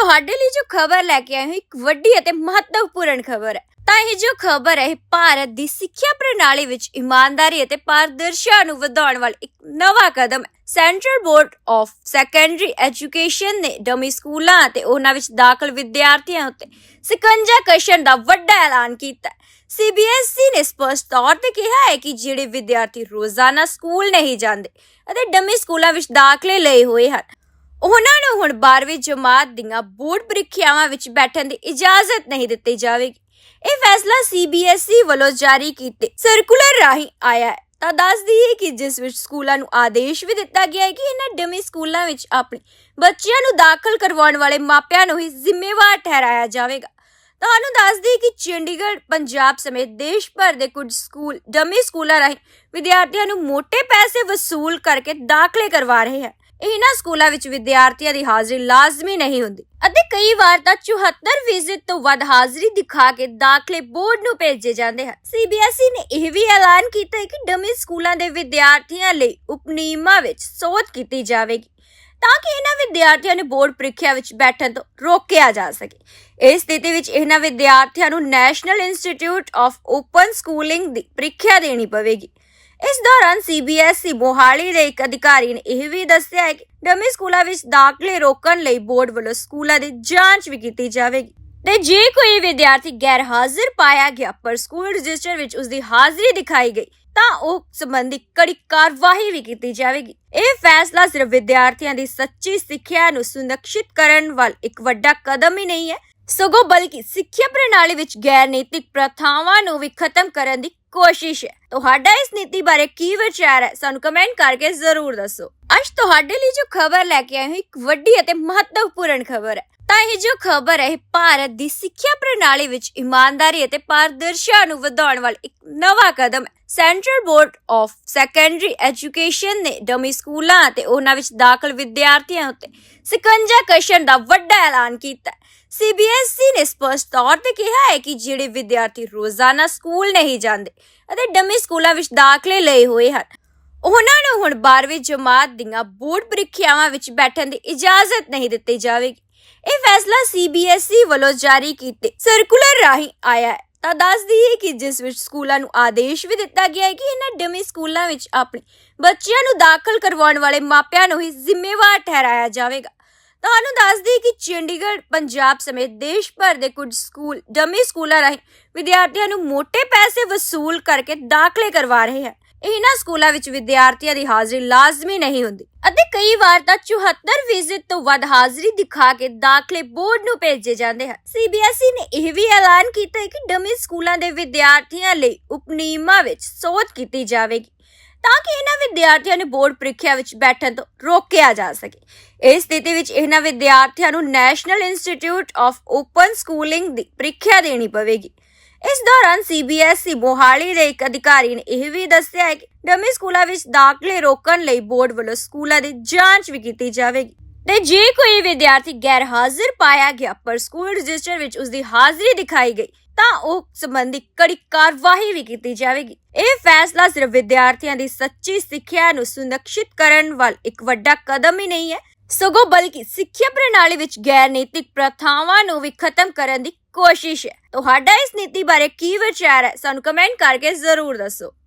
ਤੁਹਾਡੇ ਲਈ ਜੋ ਖਬਰ ਲੈ ਕੇ ਆਏ ਹਾਂ ਇੱਕ ਵੱਡੀ ਅਤੇ ਮਹੱਤਵਪੂਰਨ ਖਬਰ ਹੈ। ਤਾਂ ਇਹ ਜੋ ਖਬਰ ਹੈ ਭਾਰਤ ਦੀ ਸਿੱਖਿਆ ਪ੍ਰਣਾਲੀ ਵਿੱਚ ਇਮਾਨਦਾਰੀ ਅਤੇ ਪਾਰਦਰਸ਼ਤਾ ਨੂੰ ਵਧਾਉਣ ਵਾਲਾ ਇੱਕ ਨਵਾਂ ਕਦਮ ਹੈ। Central Board of Secondary Education ਨੇ ਡਮੀ ਸਕੂਲਾਂ ਅਤੇ ਉਹਨਾਂ ਵਿੱਚ ਦਾਖਲ ਵਿਦਿਆਰਥੀਆਂ ਉੱਤੇ ਸਿਕੰਜਾ ਕਸ਼ਣ ਦਾ ਵੱਡਾ ਐਲਾਨ ਕੀਤਾ ਹੈ। ਸੀਬੀਐਸਈ E ਨੇ ਸਪਸ਼ਟ ਤੌਰ ਤੇ ਕਿਹਾ ਹੈ ਕਿ ਜਿਹੜੇ ਵਿਦਿਆਰਥੀ ਰੋਜ਼ਾਨਾ ਸਕੂਲ ਨਹੀਂ ਜਾਂਦੇ ਅਤੇ ਡਮੀ ਸਕੂਲਾਂ ਵਿੱਚ ਦਾਖਲੇ ਲਏ ਹੋਏ ਹਨ ਉਹਨਾਂ ਨੂੰ ਹੁਣ 12ਵੀਂ ਜਮਾਤ ਦੀਆਂ ਬੋਰਡ ਪ੍ਰੀਖਿਆਵਾਂ ਵਿੱਚ ਬੈਠਣ ਦੀ ਇਜਾਜ਼ਤ ਨਹੀਂ ਦਿੱਤੀ ਜਾਵੇਗੀ। ਇਹ ਫੈਸਲਾ ਸੀਬੀਐਸਈ E ਵੱਲੋਂ ਜਾਰੀ ਕੀਤੇ ਸਰਕੂਲਰ ਰਾਹੀਂ ਆਇਆ ਹੈ। ਤਾਂ ਦੱਸ ਦਈਏ ਕਿ ਜਿਸ ਵਿੱਚ ਸਕੂਲਾਂ ਨੂੰ ਆਦੇਸ਼ ਵੀ ਦਿੱਤਾ ਗਿਆ ਹੈ ਕਿ ਇਹਨਾਂ ਡਮੀ ਸਕੂਲਾਂ ਵਿੱਚ ਆਪਣੇ ਬੱਚਿਆਂ ਨੂੰ ਦਾਖਲ ਕਰਵਾਉਣ ਵਾਲੇ ਮਾਪਿਆਂ ਨੂੰ ਹੀ ਜ਼ਿੰਮੇਵਾਰ ਠਹਿਰਾਇਆ ਜਾਵੇਗਾ। ਤੁਹਾਨੂੰ ਦੱਸ ਦਈਏ ਕਿ ਚੰਡੀਗੜ੍ਹ, ਪੰਜਾਬ ਸਮੇਤ ਦੇਸ਼ ਭਰ ਦੇ ਕੁਝ ਸਕੂਲ, ਡਮੀ ਸਕੂਲਾਂ ਰਾਹੀਂ ਵਿਦਿਆਰਥੀਆਂ ਨੂੰ ਮੋٹے ਪੈਸੇ ਵਸੂਲ ਕਰਕੇ ਦਾਖਲੇ ਕਰਵਾ ਰਹੇ ਹਨ। ਇਹਨਾਂ ਸਕੂਲਾਂ ਵਿੱਚ ਵਿਦਿਆਰਥੀਆਂ ਦੀ ਹਾਜ਼ਰੀ ਲਾਜ਼ਮੀ ਨਹੀਂ ਹੁੰਦੀ। ਅਤੇ ਕਈ ਵਾਰ ਤਾਂ 74 ਫੀਸਦ ਤੋਂ ਵੱਧ ਹਾਜ਼ਰੀ ਦਿਖਾ ਕੇ ਦਾਖਲੇ ਬੋਰਡ ਨੂੰ ਭੇਜੇ ਜਾਂਦੇ ਹਨ। ਸੀਬੀਐਸਈ ਨੇ ਇਹ ਵੀ ਐਲਾਨ ਕੀਤਾ ਹੈ ਕਿ ਡਮੀ ਸਕੂਲਾਂ ਦੇ ਵਿਦਿਆਰਥੀਆਂ ਲਈ ਉਪਨੀਯਮਾਂ ਵਿੱਚ ਸੋਧ ਕੀਤੀ ਜਾਵੇਗੀ, ਤਾਂ ਕਿ ਇਹਨਾਂ ਵਿਦਿਆਰਥੀਆਂ ਨੂੰ ਬੋਰਡ ਪ੍ਰੀਖਿਆ ਵਿੱਚ ਬੈਠਣ ਤੋਂ ਰੋਕਿਆ ਜਾ ਸਕੇ। ਇਸ ਸਥਿਤੀ ਵਿੱਚ ਇਹਨਾਂ ਵਿਦਿਆਰਥੀਆਂ ਨੂੰ National Institute of Open Schooling ਦੀ ਪ੍ਰੀਖਿਆ ਦੇਣੀ ਪਵੇਗੀ। ਇਸ ਦੌਰਾਨ ਸੀਬੀਐਸਈ ਮੋਹਾਲੀ ਦੇ ਇੱਕ ਅਧਿਕਾਰੀ ਨੇ ਇਹ ਵੀ ਦੱਸਿਆ ਹੈ ਕਿ ਡਮੀ ਸਕੂਲਾਂ ਵਿੱਚ ਦਾਖਲੇ ਰੋਕਣ ਲਈ ਬੋਰਡ ਵੱਲੋਂ ਸਕੂਲਾਂ ਦੀ ਜਾਂਚ ਵੀ ਕੀਤੀ ਜਾਵੇਗੀ। ਤੇ ਜੇ ਕੋਈ ਵਿਦਿਆਰਥੀ ਗੈਰ ਹਾਜ਼ਰ ਪਾਇਆ ਗਿਆ, ਪਰ ਸਕੂਲ ਰਜਿਸਟਰ ਵਿੱਚ ਉਸ ਦੀ ਹਾਜ਼ਰੀ ਦਿਖਾਈ ਗਈ, ਤਾਂ ਉਹ ਸੰਬੰਧੀ ਕੜੀ ਕਾਰਵਾਈ ਵੀ ਕੀਤੀ ਜਾਵੇਗੀ। ਇਹ ਫੈਸਲਾ ਸਿਰਫ ਵਿਦਿਆਰਥੀਆਂ ਦੀ ਸੱਚੀ ਸਿੱਖਿਆ ਨੂੰ ਸੁਨਿਸ਼ਚਿਤ ਕਰਨ ਵੱਲ ਇੱਕ ਵੱਡਾ ਕਦਮ ਹੀ ਨਹੀਂ ਹੈ ਸਗੋਂ ਬਲਕਿ ਸਿੱਖਿਆ ਪ੍ਰਣਾਲੀ ਵਿੱਚ ਗੈਰ ਨੈਤਿਕ ਪ੍ਰਥਾਵਾਂ ਨੂੰ ਵੀ ਖਤਮ ਕਰਨ ਦੀ ਕੋਸ਼ਿਸ਼ ਹੈ। ਤੁਹਾਡਾ ਇਸ ਨੀਤੀ ਬਾਰੇ ਕੀ ਵਿਚਾਰ ਹੈ? ਸਾਨੂੰ ਕਮੈਂਟ ਕਰਕੇ ਜ਼ਰੂਰ ਦੱਸੋ। ਅੱਜ ਤੁਹਾਡੇ ਲਈ ਜੋ ਖਬਰ ਲੈ ਕੇ ਆਏ ਹਾਂ, ਇੱਕ ਵੱਡੀ ਅਤੇ ਮਹੱਤਵਪੂਰਨ ਖਬਰ ਹੈ। ਤਾਂ ਇਹ ਜੋ ਖਬਰ ਹੈ ਭਾਰਤ ਦੀ ਸਿੱਖਿਆ ਪ੍ਰਣਾਲੀ ਵਿੱਚ ਇਮਾਨਦਾਰੀ ਅਤੇ ਪਾਰਦਰਸ਼ਤਾ ਨੂੰ ਵਧਾਉਣ ਵਾਲਾ ਇੱਕ ਨਵਾਂ ਕਦਮ ਹੈ। Central Board of Secondary Education ਨੇ ਡਮੀ ਸਕੂਲਾਂ ਅਤੇ ਉਹਨਾਂ ਵਿੱਚ ਦਾਖਲ ਵਿਦਿਆਰਥੀਆਂ ਉੱਤੇ ਸਿਕੰਜਾ ਕਸ਼ਣ ਦਾ ਵੱਡਾ ਐਲਾਨ ਕੀਤਾ ਹੈ। ਸੀਬੀਐਸਈ E ਨੇ ਸਪਸ਼ਟ ਤੌਰ ਤੇ ਕਿਹਾ ਹੈ ਕਿ ਜਿਹੜੇ ਵਿਦਿਆਰਥੀ ਰੋਜ਼ਾਨਾ ਸਕੂਲ ਨਹੀਂ ਜਾਂਦੇ ਅਤੇ ਡਮੀ ਸਕੂਲਾਂ ਵਿੱਚ ਦਾਖਲੇ ਲਏ ਹੋਏ ਹਨ ਉਹਨਾਂ ਨੂੰ ਹੁਣ 12ਵੀਂ ਜਮਾਤ ਦੀਆਂ ਬੋਰਡ ਪ੍ਰੀਖਿਆਵਾਂ ਵਿੱਚ ਬੈਠਣ ਦੀ ਇਜਾਜ਼ਤ ਨਹੀਂ ਦਿੱਤੀ ਜਾਵੇਗੀ। ਇਹ ਫੈਸਲਾ ਸੀਬੀਐਸਈ E ਵੱਲੋਂ ਜਾਰੀ ਕੀਤੇ ਸਰਕੂਲਰ ਰਾਹੀਂ ਆਇਆ ਹੈ। ਤਾਂ ਦੱਸ ਦਈਏ ਕਿ ਜਿਸ ਵਿੱਚ ਸਕੂਲਾਂ ਨੂੰ ਆਦੇਸ਼ ਵੀ ਦਿੱਤਾ ਗਿਆ ਹੈ ਕਿ ਇਹਨਾਂ ਡਮੀ ਸਕੂਲਾਂ ਵਿੱਚ ਆਪਣੇ ਬੱਚਿਆਂ ਨੂੰ ਦਾਖਲ ਕਰਵਾਉਣ ਵਾਲੇ ਮਾਪਿਆਂ ਨੂੰ ਹੀ ਜ਼ਿੰਮੇਵਾਰ ਠਹਿਰਾਇਆ ਜਾਵੇਗਾ। ਤੁਹਾਨੂੰ ਦੱਸ ਦਈਏ ਕਿ ਚੰਡੀਗੜ੍ਹ, ਪੰਜਾਬ ਸਮੇਤ ਦੇਸ਼ ਭਰ ਦੇ ਕੁਝ ਸਕੂਲ, ਡਮੀ ਸਕੂਲਾਂ ਰਾਹੀਂ ਵਿਦਿਆਰਥੀਆਂ ਨੂੰ ਮੋٹے ਪੈਸੇ ਵਸੂਲ ਕਰਕੇ ਦਾਖਲੇ ਕਰਵਾ ਰਹੇ ਹਨ। ਇਹਨਾਂ ਸਕੂਲਾਂ ਵਿੱਚ ਵਿਦਿਆਰਥੀਆਂ ਦੀ ਹਾਜ਼ਰੀ ਲਾਜ਼ਮੀ ਨਹੀਂ ਹੁੰਦੀ। ਅਤੇ ਕਈ ਵਾਰ ਤਾਂ 74 ਫੀਸਦ ਤੋਂ ਵੱਧ ਹਾਜ਼ਰੀ ਦਿਖਾ ਕੇ ਦਾਖਲੇ ਬੋਰਡ ਨੂੰ ਭੇਜੇ ਜਾਂਦੇ ਹਨ। ਸੀਬੀਐਸਈ ਨੇ ਇਹ ਵੀ ਐਲਾਨ ਕੀਤਾ ਹੈ ਕਿ ਡਮੀ ਸਕੂਲਾਂ ਦੇ ਵਿਦਿਆਰਥੀਆਂ ਲਈ ਉਪਨੀਯਮਾਂ ਵਿੱਚ ਸੋਧ ਕੀਤੀ ਜਾਵੇਗੀ, ਤਾਂ ਕਿ ਇਹਨਾਂ ਵਿਦਿਆਰਥੀਆਂ ਨੂੰ ਬੋਰਡ ਪ੍ਰੀਖਿਆ ਵਿੱਚ ਬੈਠਣ ਤੋਂ ਰੋਕਿਆ ਜਾ ਸਕੇ। ਇਸ ਸਥਿਤੀ ਵਿੱਚ ਇਹਨਾਂ ਵਿਦਿਆਰਥੀਆਂ ਨੂੰ National Institute of Open Schooling ਦੀ ਪ੍ਰੀਖਿਆ ਦੇਣੀ ਪਵੇਗੀ। ਇਸ ਦੌਰਾਨ ਸੀਬੀਐਸਈ ਮੋਹਾਲੀ ਦੇ ਇੱਕ ਅਧਿਕਾਰੀ ਨੇ ਇਹ ਵੀ ਦੱਸਿਆ ਹੈ ਕਿ ਡਮੀ ਸਕੂਲਾਂ ਵਿੱਚ ਦਾਖਲੇ ਰੋਕਣ ਲਈ ਬੋਰਡ ਵੱਲੋਂ ਸਕੂਲਾਂ ਦੀ ਜਾਂਚ ਵੀ ਕੀਤੀ ਜਾਵੇਗੀ। ਤੇ ਜੇ ਕੋਈ ਵਿਦਿਆਰਥੀ ਗੈਰ ਹਾਜ਼ਰ ਪਾਇਆ ਗਿਆ, ਪਰ ਸਕੂਲ ਰਜਿਸਟਰ ਵਿੱਚ ਉਸ ਦੀ ਹਾਜ਼ਰੀ ਦਿਖਾਈ ਗਈ, ਤਾਂ ਉਹ ਸੰਬੰਧੀ ਕੜੀ ਕਾਰਵਾਈ ਵੀ ਕੀਤੀ ਜਾਵੇਗੀ। ਇਹ ਫੈਸਲਾ ਸਿਰਫ ਵਿਦਿਆਰਥੀਆਂ ਦੀ ਸੱਚੀ ਸਿੱਖਿਆ ਨੂੰ ਸੁਨਿਸ਼ਚਿਤ ਕਰਨ ਵੱਲ ਇੱਕ ਵੱਡਾ ਕਦਮ ਹੀ ਨਹੀਂ ਹੈ, ਸਗੋਂ ਬਲਕਿ ਸਿੱਖਿਆ ਪ੍ਰਣਾਲੀ ਵਿੱਚ ਗੈਰ ਨੈਤਿਕ ਪ੍ਰਥਾਵਾਂ ਨੂੰ ਵੀ ਖਤਮ ਕਰਨ ਦੀ ਕੋਸ਼ਿਸ਼ ਹੈ। ਤੁਹਾਡਾ ਇਸ ਨੀਤੀ ਬਾਰੇ ਕੀ ਵਿਚਾਰ ਹੈ? ਸਾਨੂੰ ਕਮੈਂਟ ਕਰਕੇ ਜ਼ਰੂਰ ਦੱਸੋ।